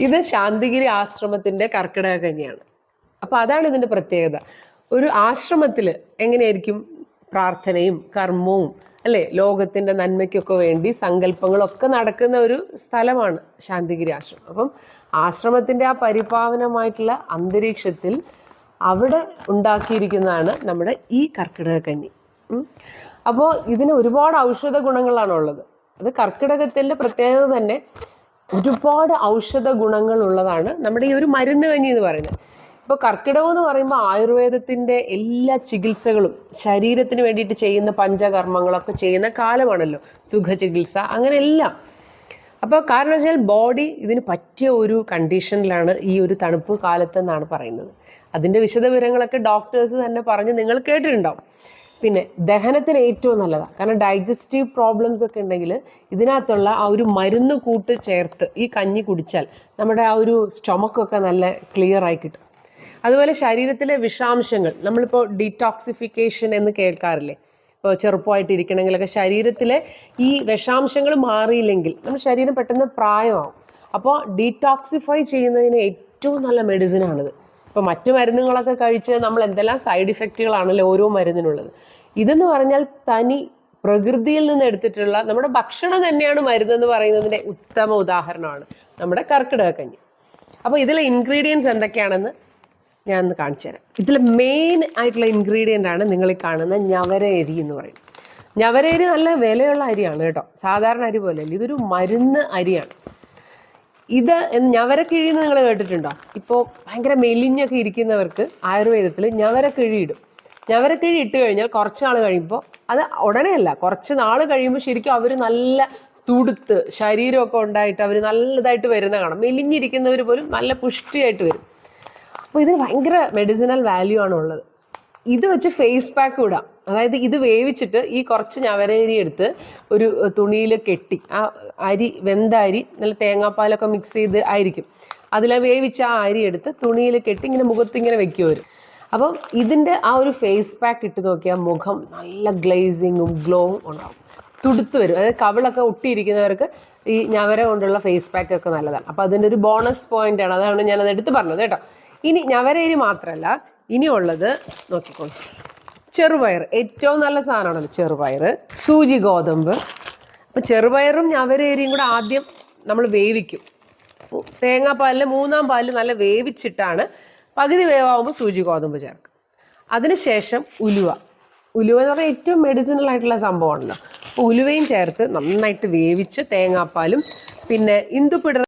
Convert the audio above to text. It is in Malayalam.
ഇത് ശാന്തിഗിരി ആശ്രമത്തിന്റെ കർക്കിടക കഞ്ഞിയാണ് അപ്പൊ അതാണ് ഇതിന്റെ പ്രത്യേകത. ഒരു ആശ്രമത്തിൽ എങ്ങനെയായിരിക്കും പ്രാർത്ഥനയും കർമ്മവും അല്ലേ? ലോകത്തിന്റെ നന്മയ്ക്കൊക്കെ വേണ്ടി സങ്കല്പങ്ങളൊക്കെ നടക്കുന്ന ഒരു സ്ഥലമാണ് ശാന്തിഗിരി ആശ്രമം. അപ്പം ആശ്രമത്തിന്റെ ആ പരിപാവനമായിട്ടുള്ള അന്തരീക്ഷത്തിൽ അവിടെ ഉണ്ടാക്കിയിരിക്കുന്നതാണ് നമ്മുടെ ഈ കർക്കിടക കഞ്ഞി അപ്പോൾ ഇതിന് ഒരുപാട് ഔഷധ ഗുണങ്ങളാണ് ഉള്ളത്. അത് കർക്കിടകത്തിന്റെ പ്രത്യേകത തന്നെ ഒരുപാട് ഔഷധ ഗുണങ്ങൾ ഉള്ളതാണ് നമ്മുടെ ഈ ഒരു മരുന്ന് കഞ്ഞി എന്ന് പറയുന്നത്. ഇപ്പോൾ കർക്കിടകം എന്ന് പറയുമ്പോൾ ആയുർവേദത്തിന്റെ എല്ലാ ചികിത്സകളും ശരീരത്തിന് വേണ്ടിയിട്ട് ചെയ്യുന്ന പഞ്ചകർമ്മങ്ങളൊക്കെ ചെയ്യുന്ന കാലമാണല്ലോ. സുഖചികിത്സ അങ്ങനെ എല്ലാം. അപ്പോൾ കാരണം വെച്ചാൽ ബോഡി ഇതിന് പറ്റിയ ഒരു കണ്ടീഷനിലാണ് ഈ ഒരു തണുപ്പ് കാലത്തെന്നാണ് പറയുന്നത്. അതിന്റെ വിശദവിവരങ്ങളൊക്കെ ഡോക്ടേഴ്സ് തന്നെ പറഞ്ഞ് നിങ്ങൾ കേട്ടിട്ടുണ്ടാവും. പിന്നെ ദഹനത്തിന് ഏറ്റവും നല്ലതാണ് കാരണം ഡൈജസ്റ്റീവ് പ്രോബ്ലംസ് ഒക്കെ ഉണ്ടെങ്കിൽ ഇതിനകത്തുള്ള ആ ഒരു മരുന്ന് കൂട്ട് ചേർത്ത് ഈ കഞ്ഞി കുടിച്ചാൽ നമ്മുടെ ആ ഒരു സ്റ്റൊമക്കൊക്കെ നല്ല ക്ലിയർ ആയി കിട്ടും. അതുപോലെ ശരീരത്തിലെ വിഷാംശങ്ങൾ നമ്മളിപ്പോൾ ഡീറ്റോക്സിഫിക്കേഷൻ എന്ന് കേൾക്കാറില്ലേ? ഇപ്പോൾ ചെറുപ്പമായിട്ടിരിക്കണമെങ്കിലൊക്കെ ശരീരത്തിലെ ഈ വിഷാംശങ്ങൾ മാറിയില്ലെങ്കിൽ നമ്മുടെ ശരീരം പെട്ടെന്ന് പ്രായമാവും. അപ്പോൾ ഡീറ്റോക്സിഫൈ ചെയ്യുന്നതിന് ഏറ്റവും നല്ല മെഡിസിനാണിത് ഇപ്പോൾ മറ്റു മരുന്നുകളൊക്കെ കഴിച്ച് നമ്മൾ എന്തെല്ലാം സൈഡ് ഇഫക്റ്റുകളാണല്ലോ ഓരോ മരുന്നിനുള്ളത്. ഇതെന്ന് പറഞ്ഞാൽ തനി പ്രകൃതിയിൽ നിന്ന് എടുത്തിട്ടുള്ള നമ്മുടെ ഭക്ഷണം തന്നെയാണ് മരുന്നെന്ന് പറയുന്നതിന്റെ ഉത്തമ ഉദാഹരണമാണ് നമ്മുടെ കർക്കിടക കഞ്ഞി. അപ്പോൾ ഇതിലെ ഇൻഗ്രീഡിയൻസ് എന്തൊക്കെയാണെന്ന് ഞാൻ ഒന്ന് കാണിച്ചു തരാം. ഇതിൽ മെയിൻ ആയിട്ടുള്ള ഇൻഗ്രീഡിയന്റ് ആണ് നിങ്ങൾ ഈ കാണുന്ന ഞവര എരി എന്ന് പറയും ഞവര അരി നല്ല വിലയുള്ള അരിയാണ് കേട്ടോ. സാധാരണ അരി പോലെയല്ല ഇതൊരു മരുന്ന് അരിയാണ്. ഇത് ഞവരക്കിഴി എന്ന് നിങ്ങൾ കേട്ടിട്ടുണ്ടോ? ഇപ്പോൾ ഭയങ്കര മെലിഞ്ഞൊക്കെ ഇരിക്കുന്നവർക്ക് ആയുർവേദത്തിൽ ഞവരക്കിഴി ഇടും. ഞവരക്കിഴി ഇട്ട് കഴിഞ്ഞാൽ കുറച്ച് നാൾ കഴിയുമ്പോൾ അത് ഉടനെ അല്ല കുറച്ച് നാൾ കഴിയുമ്പോൾ ശരിക്കും അവർ നല്ല തുടുത്ത് ശരീരമൊക്കെ ഉണ്ടായിട്ട് അവർ നല്ലതായിട്ട് വരുന്ന കാണാം. മെലിഞ്ഞിരിക്കുന്നവർ പോലും നല്ല പുഷ്ടിയായിട്ട് വരും. അപ്പോൾ ഇതിന് ഭയങ്കര മെഡിസിനൽ വാല്യൂ ആണ് ഉള്ളത്. ഇത് വെച്ച് ഫേസ് പാക്ക് ഇടാം അതായത് ഇത് വേവിച്ചിട്ട് ഈ കുറച്ച് ഞവരരി എടുത്ത് ഒരു തുണിയിൽ കെട്ടി ആ അരി വെന്ത അരി നല്ല തേങ്ങാപ്പാലൊക്കെ മിക്സ് ചെയ്ത് ആയിരിക്കും. അതിൽ വേവിച്ച ആ അരി എടുത്ത് തുണിയിൽ കെട്ടി ഇങ്ങനെ മുഖത്ത് ഇങ്ങനെ വെക്കുക വരും അപ്പം ഇതിന്റെ ആ ഒരു ഫേസ് പാക്ക് ഇട്ട് നോക്കിയാൽ മുഖം നല്ല ഗ്ലേസിങ്ങും ഗ്ലോവും ഉണ്ടാവും. തുടുത്ത് വരും. അതായത് കവിളൊക്കെ ഒട്ടിയിരിക്കുന്നവർക്ക് ഈ ഞവര കൊണ്ടുള്ള ഫേസ് പാക്ക് ഒക്കെ നല്ലതാണ്. അപ്പോൾ അതിന്റെ ഒരു ബോണസ് പോയിന്റ് ആണ്. അതാണ് ഞാനത് എടുത്ത് പറഞ്ഞത് കേട്ടോ. ഇനി ഞവരയിന് മാത്രമല്ല ഇനിയുള്ളത് നോക്കിക്കോളൂ ചെറുപയർ. ഏറ്റവും നല്ല സാധനമാണല്ലോ ചെറുപയർ. സൂചി ഗോതമ്പ്. അപ്പം ചെറുപയറും ഞവരേരിയും കൂടെ ആദ്യം നമ്മൾ വേവിക്കും. തേങ്ങാപ്പാലിൽ മൂന്നാം പാലിൽ നല്ല വേവിച്ചിട്ടാണ് പകുതി വേവാകുമ്പോൾ സൂചി ഗോതമ്പ് ചേർക്കും. അതിനുശേഷം ഉലുവ. ഉലുവ എന്ന് പറഞ്ഞാൽ ഏറ്റവും മെഡിസിനൽ ആയിട്ടുള്ള സംഭവമാണല്ലോ. അപ്പോൾ ഉലുവയും ചേർത്ത് നന്നായിട്ട് വേവിച്ച് തേങ്ങാപ്പാലും പിന്നെ ഇന്ദുപ്പിട